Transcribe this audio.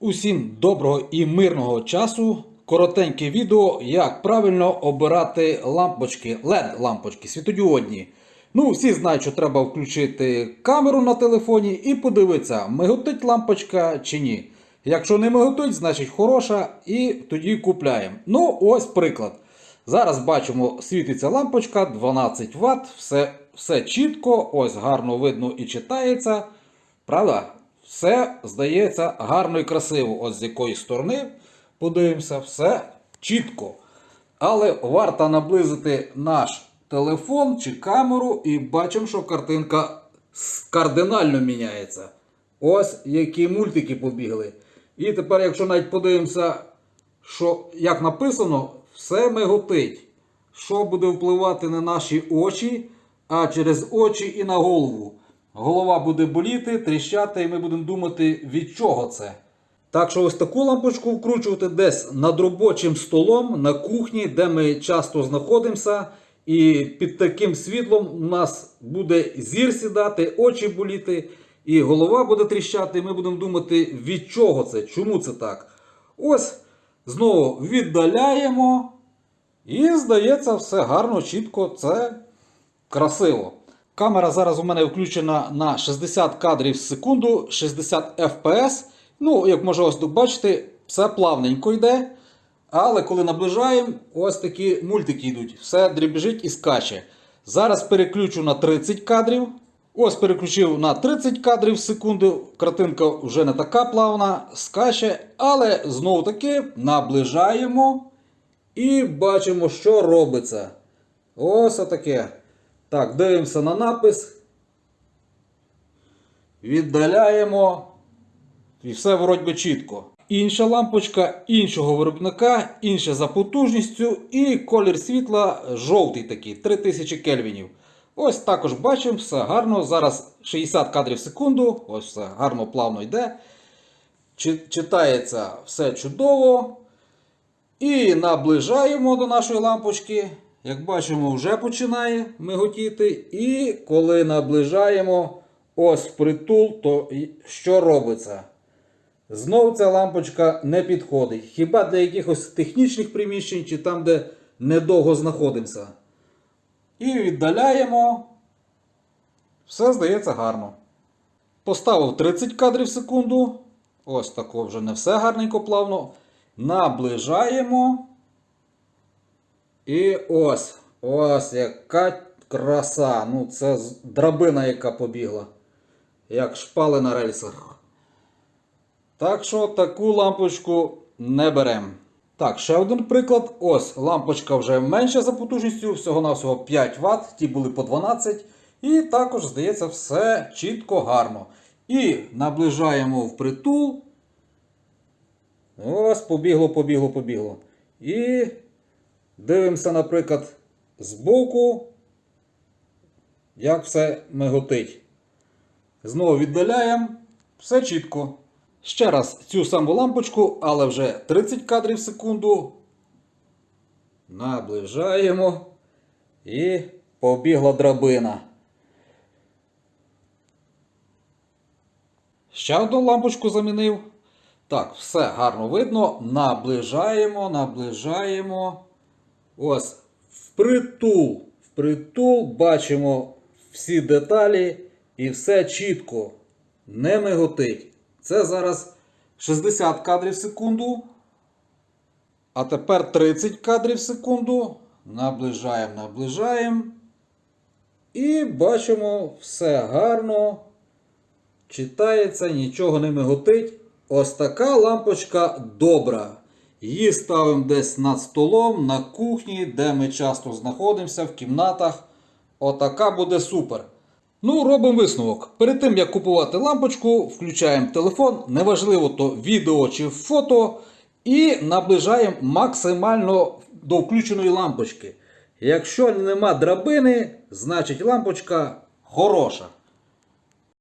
Усім доброго і мирного часу. Коротеньке відео, як правильно обирати лампочки, LED лампочки світодіодні. Ну, всі знають, що треба включити камеру на телефоні і подивитися, миготить лампочка чи ні. Якщо не миготить, значить хороша, і тоді купляємо. Ну, ось приклад. Зараз бачимо, світиться лампочка 12 Вт, все, все чітко, ось гарно видно і читається. Правда? Все здається гарно і красиво. Ось з якої сторони подивимося, все чітко. Але варто наблизити наш телефон чи камеру і бачимо, що картинка кардинально міняється. Ось які мультики побігли. І тепер, якщо навіть подивимося, що як написано, все миготить. Що буде впливати на наші очі, а через очі і на голову. Голова буде боліти, тріщати, і ми будемо думати, від чого це. Так що ось таку лампочку вкручувати десь над робочим столом на кухні, де ми часто знаходимося. І під таким світлом у нас буде зір сідати, очі боліти, і голова буде тріщати. І ми будемо думати, від чого це, чому це так. Ось знову віддаляємо. І здається, все гарно, чітко, це красиво. Камера зараз у мене включена на 60 кадрів в секунду, 60 FPS. Ну, як може ось тут бачите, все плавненько йде. Але коли наближаємо, ось такі мультики йдуть. Все дрібіжить і скаче. Зараз переключу на 30 кадрів. Ось переключив на 30 кадрів в секунду. Картинка вже не така плавна, скаче. Але знову таки наближаємо і бачимо, що робиться. Ось таке. Так, дивимося на напис. Віддаляємо. І все вроді чітко. Інша лампочка іншого виробника, інша за потужністю, і колір світла жовтий такий, 3000 кельвінів. Ось також бачимо, все гарно. Зараз 60 кадрів в секунду. Ось все гарно, плавно йде. Читається все чудово. І наближаємо до нашої лампочки. Як бачимо, вже починає миготіти. І коли наближаємо ось впритул, то що робиться? Знову ця лампочка не підходить. Хіба для якихось технічних приміщень чи там, де недовго знаходимося. І віддаляємо. Все здається гарно. Поставив 30 кадрів в секунду. Ось тако вже не все гарненько плавно. Наближаємо. І ось. Ось яка краса. Ну, це драбина, яка побігла. Як шпали на рельсах. Так що таку лампочку не беремо. Так, ще один приклад. Ось лампочка вже менша за потужністю, всього-навсього 5 Вт, ті були по 12. І також, здається, все чітко гарно. І наближаємо впритул. Ось, побігло, побігло, побігло. І дивимося, наприклад, збоку, як все миготить. Знову віддаляємо. Все чітко. Ще раз цю саму лампочку, але вже 30 кадрів в секунду. Наближаємо. І побігла драбина. Ще одну лампочку замінив. Так, все гарно видно. Наближаємо, наближаємо. Ось, впритул. Впритул бачимо всі деталі і все чітко. Не миготить. Це зараз 60 кадрів в секунду. А тепер 30 кадрів в секунду. Наближаємо, наближаємо. І бачимо все гарно. Читається, нічого не миготить. Ось така лампочка добра. Її ставимо десь над столом, на кухні, де ми часто знаходимося, в кімнатах. Отака буде супер. Ну, робимо висновок. Перед тим як купувати лампочку, включаємо телефон, неважливо то відео чи фото, і наближаємо максимально до включеної лампочки. Якщо нема драбини, значить лампочка хороша.